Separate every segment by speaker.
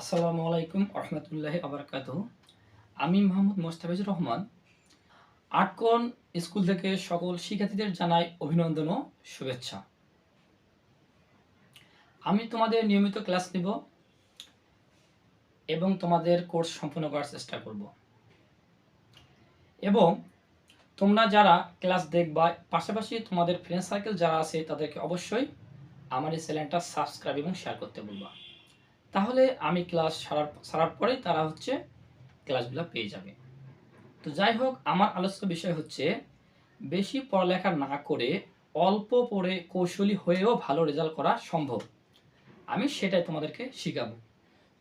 Speaker 1: আসসালামু আলাইকুম রহমতুল্লাহি আবরকাত আমি মোহাম্মদ মোস্তাফিজুর রহমান। আটকন স্কুল থেকে সকল শিক্ষার্থীদের জানাই অভিনন্দন ও শুভেচ্ছা। আমি তোমাদের নিয়মিত ক্লাস নিব এবং তোমাদের কোর্স সম্পূর্ণ করার চেষ্টা করব। এবং তোমরা যারা ক্লাস দেখবা, পাশাপাশি তোমাদের ফ্রেন্ড সার্কেল যারা আছে, তাদেরকে অবশ্যই আমার এই চ্যানেলটা সাবস্ক্রাইব এবং শেয়ার করতে বলবা তাহলে আমি ক্লাস সারার সারার পরেই তারা হচ্ছে ক্লাসগুলো পেয়ে যাবে। তো যাই হোক, আমার আলোচ্য বিষয় হচ্ছে, বেশি পড়ালেখা না করে অল্প পড়ে কৌশলী হয়েও ভালো রেজাল্ট করা সম্ভব। আমি সেটাই তোমাদেরকে শিখাবো।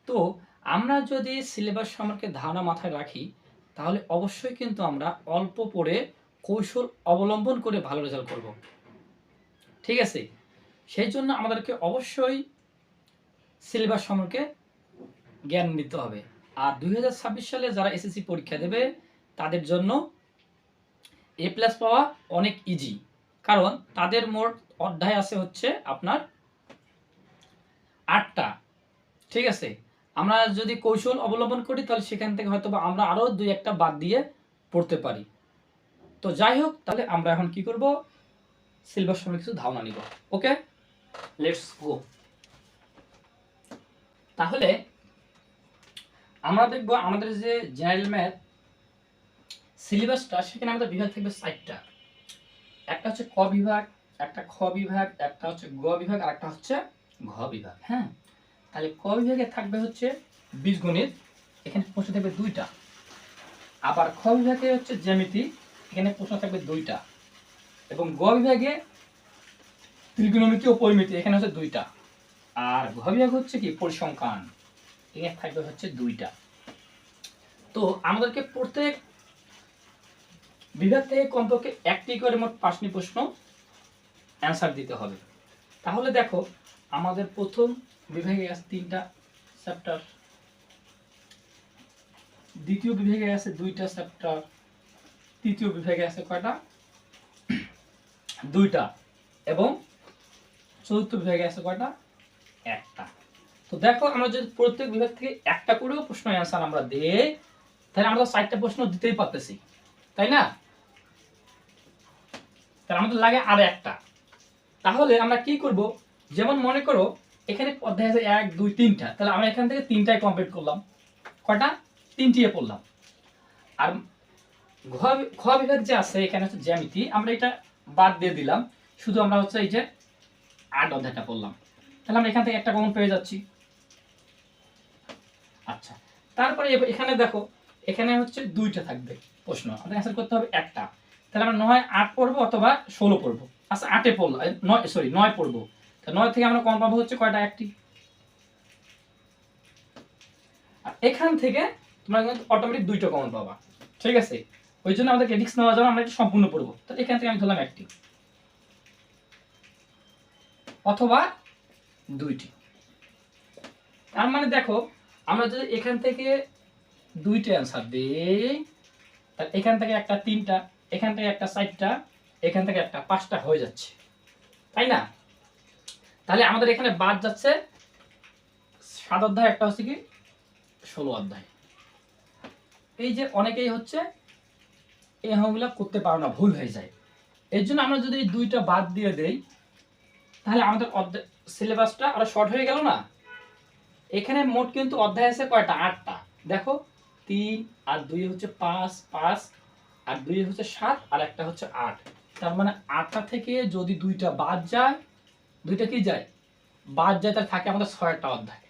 Speaker 1: তো আমরা যদি সিলেবাস সম্পর্কে ধারণা মাথায় রাখি, তাহলে অবশ্যই কিন্তু আমরা অল্প পড়ে কৌশল অবলম্বন করে ভালো রেজাল্ট করব। ঠিক আছে? সেই জন্য আমাদেরকে অবশ্যই সিলেবাস সম্পর্কে জ্ঞান নিতে হবে। আর দুই হাজার ছাব্বিশ সালে যারা এসএসসি পরীক্ষা দেবে, তাদের জন্য এ প্লাস পাওয়া অনেক ইজি কারণ তাদের মোট অধ্যায় আছে হচ্ছে আপনার আটটা। ঠিক আছে? আমরা যদি কৌশল অবলম্বন করি, তাহলে সেখান থেকে হয়তো আমরা আরও দুই একটা বাদ দিয়ে পড়তে পারি। তো যাই হোক, তাহলে আমরা এখন কি করব? সিলেবাস সম্পর্কে কিছু ধারণা নিব। ওকে লেটস গো তাহলে আমরা দেখব আমাদের যে জেনারেল ম্যাথ সিলেবাসটা সেখানে আমাদের বিভাগ থাকবে চারটা একটা হচ্ছে ক বিভাগ একটা খ বিভাগ একটা হচ্ছে গ বিভাগ আর একটা হচ্ছে ঘ বিভাগ। হ্যাঁ তাহলে ক বিভাগে থাকবে হচ্ছে বীজগণিত এখানে প্রশ্ন থাকবে দুইটা। আবার খ বিভাগে হচ্ছে জ্যামিতি এখানে প্রশ্ন থাকবে দুইটা। এবং গ বিভাগে ত্রিকোণমিতি ও পরিমিতি এখানে হচ্ছে দুইটা। আর ঘ হচ্ছে কি? পরিসংখ্যান। এখানে থাকবে হচ্ছে দুইটা। তো আমাদেরকে প্রত্যেক বিভাগ থেকে কমপক্ষে একটি করে মোট পাঁচটি প্রশ্ন অ্যান্সার দিতে হবে। তাহলে দেখো, আমাদের প্রথম বিভাগে আছে তিনটা চ্যাপ্টার দ্বিতীয় বিভাগে আছে দুইটা চ্যাপ্টার তৃতীয় বিভাগে আছে কয়টা? দুইটা। এবং চতুর্থ বিভাগে আছে কয়টা? একটা। তো দেখো, আমরা যদি প্রত্যেক বিভাগ থেকে একটা করেও প্রশ্ন অ্যান্সার আমরা দেই, তাহলে আমরা চারটা প্রশ্ন দিতেই পারতেছি, তাই না? তাহলে আমাদের লাগে আর একটা। তাহলে আমরা কি করব? যেমন মনে করো, এখানে অধ্যায় আছে এক, দুই, তিনটা। তাহলে আমরা এখান থেকে তিনটায় কমপ্লিট করলাম। কয়টা তিনটিয়ে পড়লাম। আর ঘ বিভাগ যে আছে, এখানে হচ্ছে জ্যামিতি, আমরা এটা বাদ দিয়ে দিলাম। শুধু আমরা হচ্ছে এই যে আট অধ্যায়টা পড়লাম। তাহলে আমরা এখান থেকে একটা কমন পেয়ে যাচ্ছি। আচ্ছা তারপরে এখানে দেখো, এখানে হচ্ছে দুইটা থাকবে প্রশ্ন। আমাদের অ্যান্সার করতে হবে একটা। তাহলে আমরা নয়, আট পড়ব অথবা ষোলো পড়ব? আচ্ছা আটে পড়ল নয় সরি নয় পড়ব। তা নয় থেকে আমরা কম পাবো হচ্ছে কয়টা? একটি। আর এখান থেকে তোমরা কিন্তু অটোমেটিক দুইটা কমন পাবা। ঠিক আছে? ওই জন্য আমাদেরকে রিক্স নেওয়া যাবে আমরা এটা সম্পূর্ণ পড়ব। তাহলে এখান থেকে আমি ধরলাম একটি। অথবা দুইটি। তার মানে দেখো, আমরা যদি এখান থেকে দুইটা অ্যান্সার দিই, তাহলে এখান থেকে একটা তিনটা, এখান থেকে একটা চারটা, এখান থেকে একটা পাঁচটা হয়ে যাচ্ছে। তাই না? তাহলে আমাদের এখানে বাদ যাচ্ছে সাত অধ্যায়, একটা হচ্ছে কি? ষোলো অধ্যায়। এই যে অনেকেই হচ্ছে এই অঙ্কগুলো করতে পারো না, ভুল হয়ে যায়। এর জন্য আমরা যদি দুইটা বাদ দিয়ে দেই, তাহলে আমাদের অধ্যায় সিলেবাসটা আরও শর্ট হয়ে গেল না? এখানে মোট কিন্তু অধ্যায় আছে কয়টা? আটটা। দেখো, তিন আর দুই হচ্ছে পাঁচ পাঁচ আর দুই হচ্ছে সাত আর একটা হচ্ছে আট। তার মানে আটটা থেকে যদি দুইটা বাদ যায়, দুইটা কি যায়? বাদ যায়, তাহলে থাকে আমাদের ছয়টা অধ্যায়।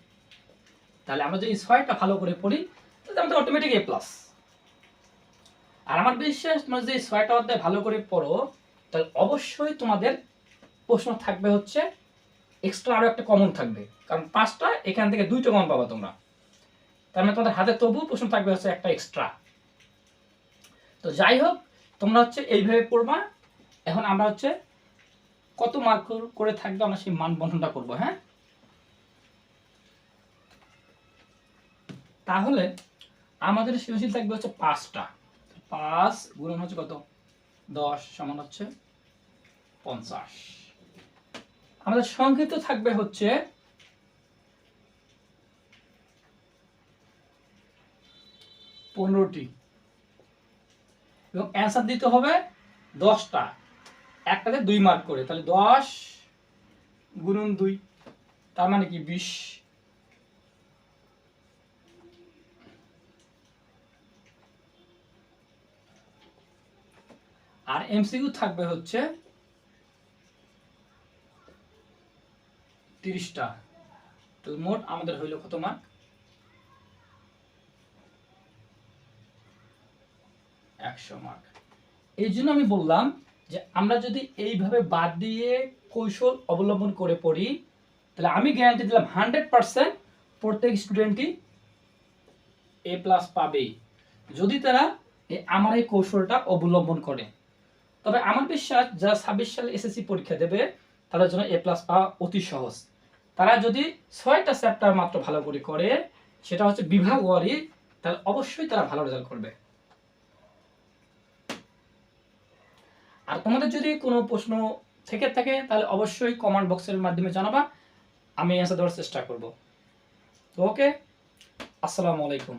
Speaker 1: তাহলে আমরা যদি ছয়টা ভালো করে পড়ি, তাহলে আমাদের অটোমেটিক এ প্লাস আর আমার বিশ্বাস, তোমরা যদি ছয়টা অধ্যায় ভালো করে পড়ো, তাহলে অবশ্যই তোমাদের প্রশ্ন থাকবে হচ্ছে এক্সট্রা আরও একটা কমন থাকবে। কারণ পাঁচটা, এখান থেকে দুইটা কমন পাবা তোমরা। তার মানে তোমাদের হাতে তবু প্রশ্ন থাকবে হচ্ছে একটা এক্সট্রা তো যাই হোক, তোমরা হচ্ছে এইভাবে পড়বা। এখন আমরা হচ্ছে কত মার্ক করে থাকবে আমরা সেই মান বন্ধনটা করব হ্যাঁ? তাহলে আমাদের সৃজনশীল থাকবে হচ্ছে পাঁচটা। পাঁচ গুণন হচ্ছে কত? দশ সমান হচ্ছে পঞ্চাশ। আমাদের সংক্ষিপ্ত থাকবে হচ্ছে পনেরোটি। এবং অ্যান্সার দিতে হবে দশটা। একটাতে দুই মার্ক করে। তাহলে দশ গুণন দুই, তার মানে কি বিশ। আর এমসিকিউ থাকবে হচ্ছে তিরিশটা। তো মোট আমাদের হইল কত মার্ক একশো মার্ক এই জন্য আমি বললাম যে আমরা যদি এইভাবে বাদ দিয়ে কৌশল অবলম্বন করে পড়ি, তাহলে আমি গ্যারান্টি দিলাম হান্ড্রেড পার্সেন্ট প্রত্যেক স্টুডেন্টই এ প্লাস পাবেই। যদি তারা আমার এই কৌশলটা অবলম্বন করে। তবে আমার বিশ্বাস, যারা ছাব্বিশ সালে এসএসসি পরীক্ষা দেবে, তাদের জন্য এ প্লাস পাওয়া অতি সহজ। তারা যদি ছয়টা চ্যাপ্টার মাত্র ভালো করে করে, সেটা হচ্ছে বিভাগ ওয়ারি, তাহলে অবশ্যই তারা ভালো রেজাল্ট করবে। আর তোমাদের যদি কোনো প্রশ্ন থেকে থাকে, তাহলে অবশ্যই কমেন্ট বক্সের মাধ্যমে জানাবা, আমি অ্যান্সার দেওয়ার চেষ্টা করব। তো ওকে আসসালামু আলাইকুম।